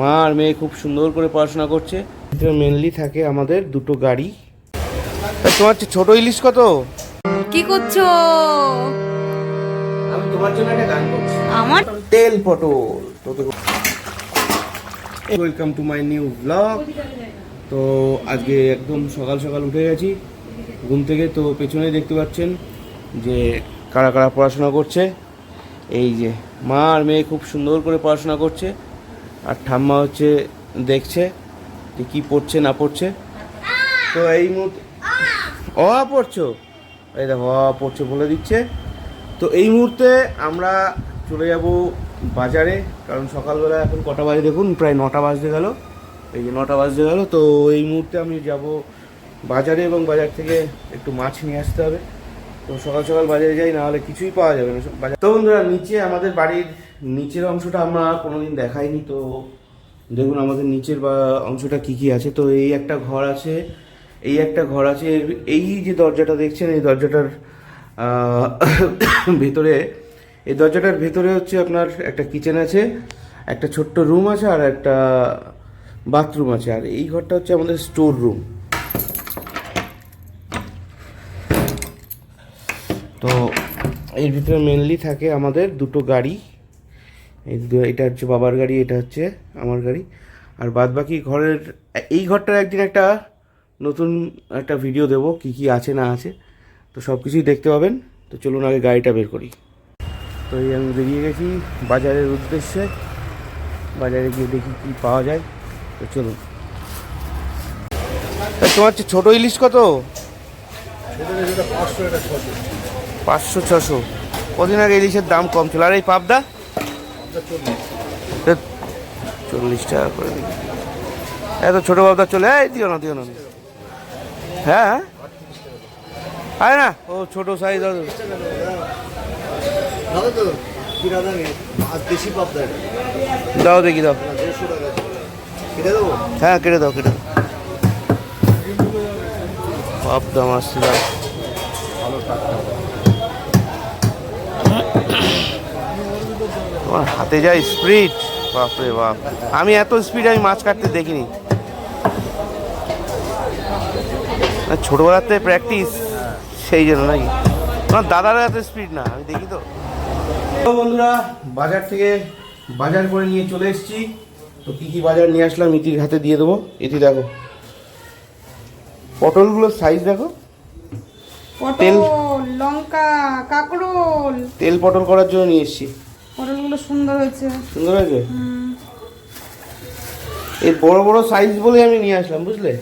মা আর মেয়ে খুব সুন্দর করে পড়াশোনা করছে। মেনলি থাকে আমাদের দুটো গাড়ি। তোমার হচ্ছে ছোট ইলিশ কত? কি করছ? আমি তোমার জন্য একটা গান করছি। আমার? তেল পটল। তোকে welcome to my new blog তো আজকে একদম সকাল সকাল উঠে গেছি। ঘুম থেকে তো পেছনে দেখতে পাচ্ছেন যে কারা কারা পড়াশোনা করছে। এই যে মা আর মেয়ে খুব সুন্দর করে পড়াশোনা করছে। আর ঠাম্মা হচ্ছে দেখছে যে কী পড়ছে, না পড়ছে। তো এই মুহূর্তে অ, পড়ছো? এই দেখো, অ, পড়ছে বলে দিচ্ছে। তো এই মুহূর্তে আমরা চলে যাব বাজারে, কারণ সকালবেলা এখন কটা বাজে দেখুন? প্রায় নটা বাজতে গেল। এই যে নটা বাজতে গেল, তো এই মুহূর্তে আমি যাব বাজারে এবং বাজার থেকে একটু মাছ নিয়ে আসতে হবে। তো সকাল সকাল বাজারে যাই না হলে কিছুই পাওয়া যাবে না। বাজার তো বন্ধুরা, নিচে আমাদের বাড়ির নিচের অংশটা আমরা কোনোদিন দেখাইনি, তো দেখুন আমাদের নিচের বা অংশটা কি কি আছে। তো এই একটা ঘর আছে, এই একটা ঘর আছে, এই যে দরজাটা দেখছেন, এই দরজাটার ভেতরে, এই দরজাটার ভেতরে হচ্ছে আপনার একটা কিচেন আছে, একটা ছোট্ট রুম আছে, আর একটা বাথরুম আছে। আর এই ঘরটা হচ্ছে আমাদের স্টোর রুম। তো এর ভিতরে মেনলি থাকে আমাদের দুটো গাড়ি। এই এটা হচ্ছে বাবার গাড়ি, এটা হচ্ছে আমার গাড়ি। আর বাদ বাকি ঘরের, এই ঘরটার একদিন একটা নতুন একটা ভিডিও দেবো, কি কি আছে না আছে। তো সব কিছুই দেখতে পাবেন। তো চলুন আগে গাড়িটা বের করি। তো এই আমি বেরিয়ে গেছি বাজারের উদ্দেশ্যে। বাজারে গিয়ে দেখি কি পাওয়া যায়। তো চলুন। তোমার ছোটো ইলিশ কত? পাঁচশো ছশো। কদিন আগে ইলিশের দাম কম ছিল। আর এই পাবদা? চল্লিশ টাকা করে দিই এত ছোটো পাবদা চলে এই দিও না দিও না। হ্যাঁ হ্যাঁ। আয় না। ও ছোটো সাইজ দাও দেখি দাও। হ্যাঁ কেটে দাও কেটে দাও। পাবদা মাছ দাও। তোমার হাতে যায় স্পিড। বাপরে বাপ। আমি এত স্পিড আমি মাছ কাটতে দেখিনি। না, ছোটবেলার প্র্যাকটিস সেই জন্য নাকি? তোমার দাদারও এত স্পিড না আমি দেখি তো। তো বন্ধুরা বাজার থেকে বাজার করে নিয়ে চলে এসেছি। তো কী কী বাজার নিয়ে আসলাম ইতির হাতে দিয়ে দেবো। ইতি দেখো। পটলগুলোর সাইজ দেখো। তেল। লঙ্কা কাঁকরোল। তেল পটল করার জন্য নিয়ে এসেছি। পটলগুলো সুন্দর হয়েছে। সুন্দর হয়েছে? এই বড় বড় সাইজ বলে আমি নিয়ে আসলাম বুঝলে?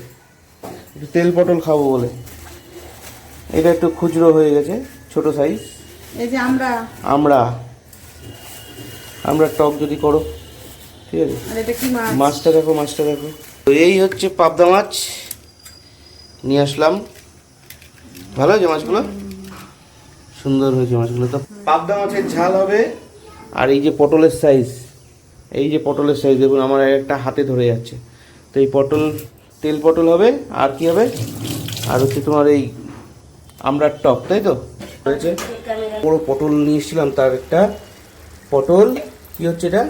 একটু তেল পটল খাব বলে। এটা একটু খুচরো হয়ে গেছে ছোট সাইজ এই যে আমরা। আমরা। আমরা টক যদি করো ঠিক আছে? এটা কি মাছ? মাছটা দেখো মাছটা দেখো। তো এই হচ্ছে পাবদা মাছ। নিয়ে আসলাম। ভালো হয়েছে মাছগুলো? সুন্দর হয়েছে মাছগুলো। তো পাবদা মাছের ঝাল হবে আর এই যে পটলের সাইজ এই যে পটলের সাইজ দেখুন আমার একটা হাতে ধরে যাচ্ছে। তো এই পটল তেল পটল হবে আর কি হবে? আর হচ্ছে তোমার এই আমরা টক তাই তো? হয়েছে। বড় পটল নিয়ে এসেছিলাম তার একটা পটল। কি হচ্ছে এটা?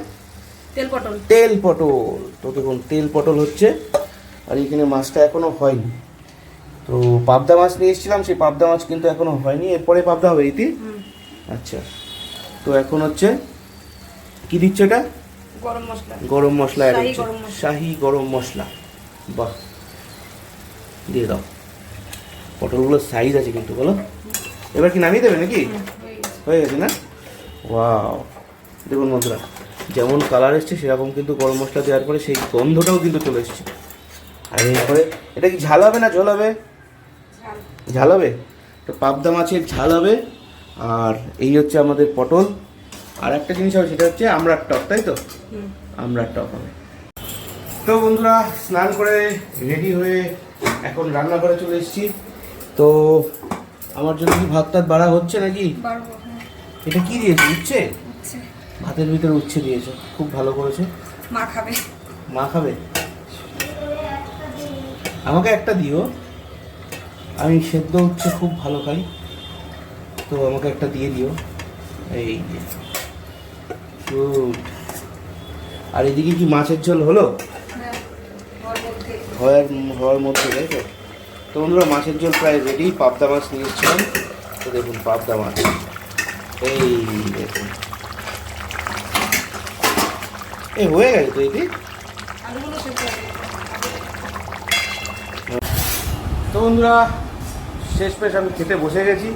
তেল পটল। তেল পটল। তো দেখুন তেল পটল হচ্ছে আর এখানে মাছটা এখনও হয়নি। তো পাবদা মাছ নিয়ে এসেছিলাম সেই পাবদা মাছ কিন্তু এখনও হয়নি। এরপরে পাবদা হবে ইতি আচ্ছা। তো এখন হচ্ছে কি দিচ্ছে এটা? গরম মশলা। গরম মশলা অ্যাড শাহি হচ্ছে। গরম মশলা। শাহি গরম মশলা। বাহ। দিয়ে দাও। পটলগুলো সাইজ আছে কিন্তু বলো। এবার কি নামিয়ে দেবে নাকি? হয়ে গেছে। না? ওয়াও দেখুন বন্ধুরা যেমন কালার এসছে সেরকম কিন্তু গরম মশলা দেওয়ার পরে সেই গন্ধটাও কিন্তু চলে এসছে। আর এরপরে এটা কি ঝাল হবে না ঝোল হবে? ঝাল হবে? তো পাবদা মাছের ঝাল হবে। আর এই হচ্ছে আমাদের পটল। আর একটা জিনিস হবে সেটা হচ্ছে আমড়ার টক তাই তো? আমড়ার টক হবে। তো বন্ধুরা স্নান করে রেডি হয়ে এখন রান্না করে চলে এসেছি। তো আমার জন্য কি ভাত টাত বাড়া হচ্ছে নাকি? হ্যাঁ। এটা কি দিয়েছে উচ্ছে? ভাতের ভিতরে উচ্ছে দিয়েছে খুব ভালো করেছে। মা খাবে। মা খাবে? আমাকে একটা দিও। আমি সেদ্ধ উচ্ছে খুব ভালো খাই। তো আমাকে একটা দিয়ে দিও। এই গুড আর এদিকে কি মাছের ঝোল হলো? হওয়ার হওয়ার মধ্যে, তাই তো? তো বন্ধুরা, মাছের ঝোল প্রায় রেডি পাবদা মাছ নিয়ে এসেছিলাম। তো দেখুন, পাবদা মাছ। এই দেখুন। এই হয়ে গেছে তো, এটি। তো বন্ধুরা, শেষ পেশ আমি খেতে বসে গেছি।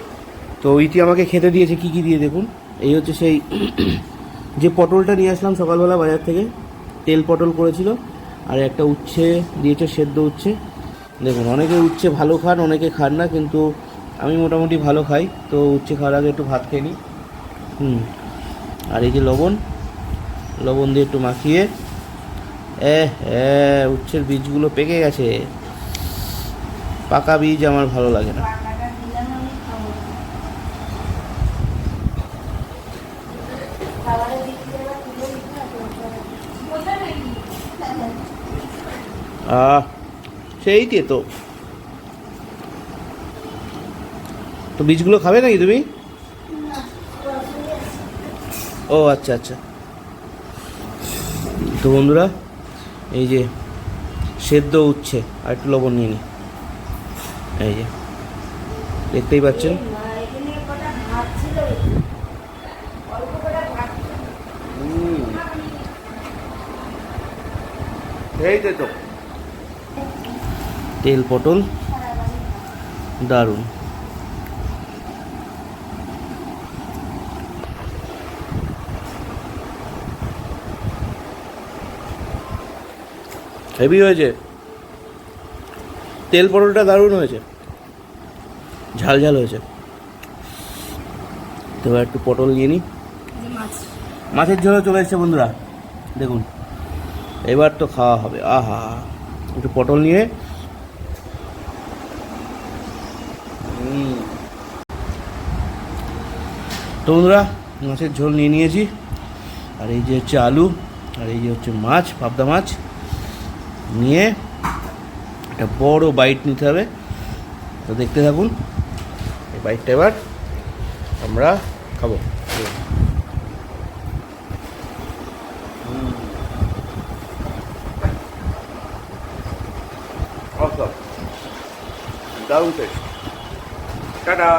তো ইতি আমাকে খেতে দিয়েছে, কি কি দিয়ে দেখুন? এই হচ্ছে সেই যে পটলটা নিয়ে আসলাম সকালবেলা বাজার থেকে, তেল পটল করেছিল, আর একটা উচ্ছে দিয়েছে, সেদ্ধ উচ্ছে। দেখুন, অনেকে উচ্ছে ভালো খান, অনেকে খান না, কিন্তু আমি মোটামুটি ভালো খাই, তো উচ্ছে খাওয়ার আগে একটু ভাত খেয়ে নিই হুম, আর এই যে লবণ লবণ দিয়ে একটু মাখিয়ে এ হ্যাঁ উচ্ছের বীজগুলো পেকে গেছে। পাকা বীজ আমার ভালো লাগে না। আহ সেই তো তো বীজগুলো খাবে নাকি তুমি ও আচ্ছা আচ্ছা তো বন্ধুরা এই যে সেদ্ধ উচ্ছে আর একটু লবণ নিয়ে নি এই যে দেখতেই পাচ্ছেন। এই তো তেল পটল, দারুণ। হেভি হয়েছে। তেল পটলটা দারুণ হয়েছে। ঝাল ঝাল হয়েছে। তো একটু পটল নিয়ে নিই মাছ মাছের ঝোলে চলে এসছে বন্ধুরা। দেখুন। এবার তো খাওয়া হবে। আহা। একটু পটল নিয়ে তো বন্ধুরা, মাছের ঝোল নিয়ে নিয়েছি। আর এই যে হচ্ছে আলু, আর এই যে হচ্ছে মাছ, পাবদা মাছ নিয়ে একটা বড় বাইট নিতে হবে। তো দেখতে থাকুন, এই বাইটটা এবার আমরা খাব. দারুণ টেস্ট টাটা